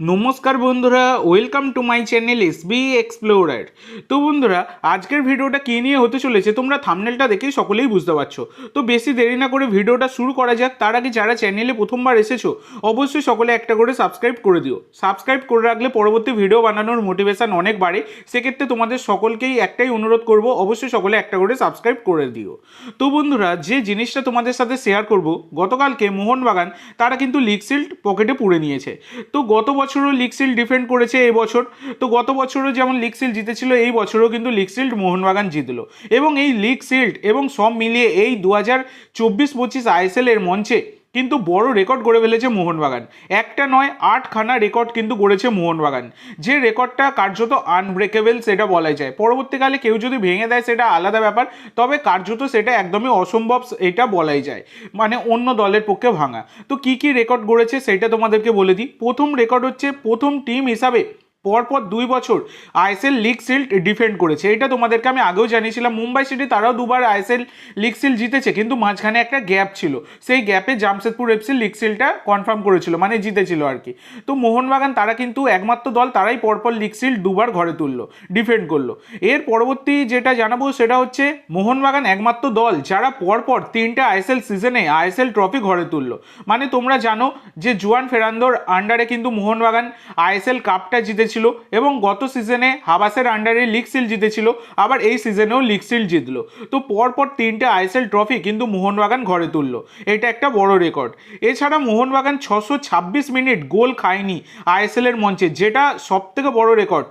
নমস্কার বন্ধুরা welcome to my channel S B explorer তো বন্ধুরা, আজকের ভিডিওটা কী নিয়ে হতে চলেছে, তোমরা থামনেলটা দেখেই সকলেই বুঝতে পারছ। তো বেশি দেরি না করে ভিডিওটা শুরু করা যাক, তার আগে যারা চ্যানেলে প্রথমবার এসেছ, অবশ্যই সকলে একটা করে সাবস্ক্রাইব করে দিও। সাবস্ক্রাইব করে রাখলে পরবর্তী ভিডিও বানানোর মোটিভেশন অনেক বাড়ে, সেক্ষেত্রে তোমাদের সকলকেই একটাই অনুরোধ করব, অবশ্যই সকলে একটা করে সাবস্ক্রাইব করে দিও। তো বন্ধুরা, যে জিনিসটা তোমাদের সাথে শেয়ার করব, গতকালকে মোহনবাগান তারা কিন্তু লিগ সিল্ড পকেটে পুড়ে নিয়েছে। তো গত বছরও লিকসিল ডিফেন্ড করেছে এই বছর। তো গত বছরও যেমন লিকসিল জিতেছিল, এই বছরও কিন্তু লিকসিল্ড মোহনবাগান জিতল। এবং এই লিকসিল্ড এবং সব মিলিয়ে এই দু হাজার চব্বিশ পঁচিশ আইএসএল এর মঞ্চে কিন্তু বড় রেকর্ড গড়ে ফেলেছে মোহনবাগান। একটা নয়, আটখানা রেকর্ড কিন্তু গড়েছে মোহনবাগান। যে রেকর্ডটা কার্যত আনব্রেকেবল সেটা বলা যায়। পরবর্তীকালে কেউ যদি ভেঙে দেয় সেটা আলাদা ব্যাপার, তবে কার্যত সেটা একদমই অসম্ভব এটা বলাই যায়। মানে অন্য দলের পক্ষে ভাঙা। তো কি কি রেকর্ড গড়েছে সেটা তোমাদেরকে বলে দিই। প্রথম রেকর্ড হচ্ছে প্রথম টিম হিসাবে পরপর দুই বছর আইএসএল লিগ সিল্ড ডিফেন্ড করেছে। এটা তোমাদেরকে আমি আগেও জানিয়েছিলাম, মুম্বাই সিটি তারাও দুবার আইএসএল লিগ সিল্ড জিতেছে, কিন্তু মাঝখানে একটা গ্যাপ ছিল। সেই গ্যাপে জামশেদপুর এফসি লিগ সিলটা কনফার্ম করেছিল মানে জিতেছিল আর কি। তো মোহনবাগান তারা কিন্তু একমাত্র দল, তারাই পরপর লিগ সিল্ড দুবার ঘরে তুললো, ডিফেন্ড করল। এর পরবর্তী যেটা জানাব সেটা হচ্ছে মোহনবাগান একমাত্র দল যারা পরপর তিনটা আইএসএল সিজনে আইএসএল ট্রফি ঘরে তুললো। মানে তোমরা জানো যে জুয়ান ফেরান্দোর আন্ডারে কিন্তু মোহনবাগান আইএসএল কাপটা জিতেছিল এবং গত সিজনে হাবাসের আন্ডারে লিগ সিল জিতেছিল, আবার এই সিজনেও লিগ সিল জিতলো। তো পরপর তিনটে আইএসএল ট্রফি কিন্তু মোহনবাগান ঘরে তুললো। এটা একটা বড় রেকর্ড এছাড়া মোহনবাগান ছশো ছাব্বিশ মিনিট গোল খায়নি আইএসএল এর মঞ্চে, যেটা সব থেকে বড় রেকর্ড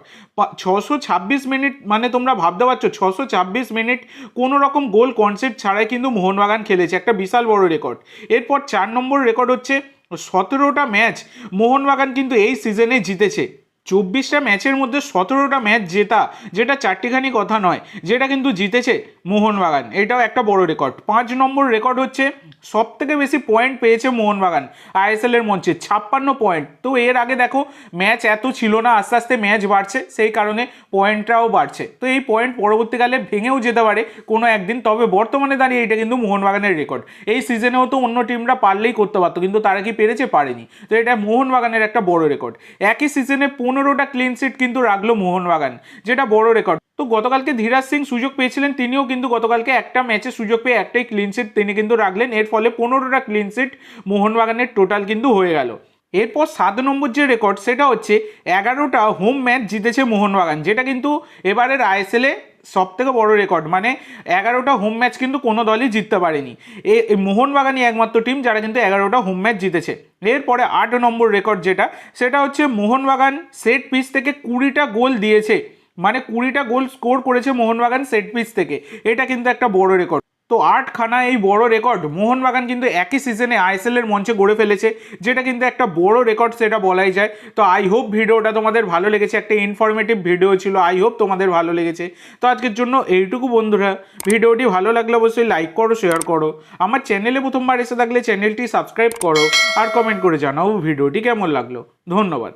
ছশো ছাব্বিশ মিনিট মানে তোমরা ভাবতে পারছ ছশো ছাব্বিশ মিনিট কোনো রকম গোল কনসেপ্ট ছাড়াই কিন্তু মোহনবাগান খেলেছে। একটা বিশাল বড় রেকর্ড এরপর চার নম্বর রেকর্ড হচ্ছে সতেরোটা ম্যাচ মোহনবাগান কিন্তু এই সিজনে জিতেছে। চব্বিশটা ম্যাচের মধ্যে সতেরোটা ম্যাচ জেতা, যেটা চারটিখানি কথা নয়, যেটা কিন্তু জিতেছে মোহনবাগান। এটাও একটা বড় রেকর্ড। পাঁচ নম্বর রেকর্ড হচ্ছে সব থেকে বেশি পয়েন্ট পেয়েছে মোহনবাগান, আইএসএল এর মঞ্চে, ছাপ্পান্ন পয়েন্ট তো এর আগে দেখো ম্যাচ এত ছিল না, আস্তে আস্তে ম্যাচ বাড়ছে, সেই কারণে পয়েন্টটাও বাড়ছে। তো এই পয়েন্ট পরবর্তীকালে ভেঙেও যেতে পারে কোনো একদিন, তবে বর্তমানে দাঁড়িয়ে এটা কিন্তু মোহনবাগানের রেকর্ড এই সিজনেও তো অন্য টিমরা পারলেই করতে পারতো, কিন্তু তারা কি পেরেছে? পারেনি। তো এটা মোহনবাগানের একটা বড় রেকর্ড একই সিজনে পনেরোটা ক্লিন সিট কিন্তু রাখল মোহনবাগান, যেটা বড় রেকর্ড তো গতকালকে ধীরাজ সিং সুযোগ পেয়েছিলেন, তিনিও কিন্তু গতকালকে একটা ম্যাচে সুযোগ পেয়ে একটাই ক্লিন সিট তিনি কিন্তু রাখলেন। এর ফলে পনেরোটা ক্লিন সিট মোহনবাগানের টোটাল কিন্তু হয়ে গেল। এরপর সাত নম্বর যে রেকর্ড সেটা হচ্ছে এগারোটা হোম ম্যাচ জিতেছে মোহনবাগান, যেটা কিন্তু এবারের আইএসএলে সব থেকে বড় রেকর্ড মানে এগারোটা হোম ম্যাচ কিন্তু কোনো দলই জিততে পারেনি। এ মোহনবাগানই একমাত্র টিম যারা কিন্তু এগারোটা হোম ম্যাচ জিতেছে। এরপরে আট নম্বর রেকর্ড যেটা, সেটা হচ্ছে মোহনবাগান সেট পিস থেকে কুড়িটা গোল দিয়েছে। মানে কুড়িটা গোল স্কোর করেছে মোহনবাগান সেট পিস থেকে। এটা কিন্তু একটা বড় রেকর্ড তো আটখানা এই বড় রেকর্ড মোহনবাগান কিন্তু একই সিজনে আইএসএল এর মঞ্চে গড়ে ফেলেছে, যেটা কিন্তু একটা বড় রেকর্ড সেটা বলাই যায়। তো আই হোপ ভিডিওটা তোমাদের ভালো লেগেছে, একটা ইনফরমেটিভ ভিডিও ছিল আই হোপ তোমাদের ভালো লেগেছে। তো আজকের জন্য এইটুকু বন্ধুরা, ভিডিওটি ভালো লাগলে অবশ্যই লাইক করো শেয়ার করো। আমার চ্যানেলে প্রথমবার এসে থাকলে চ্যানেলটি সাবস্ক্রাইব করো আর কমেন্ট করে জানাও ভিডিওটি কেমন লাগল। ধন্যবাদ।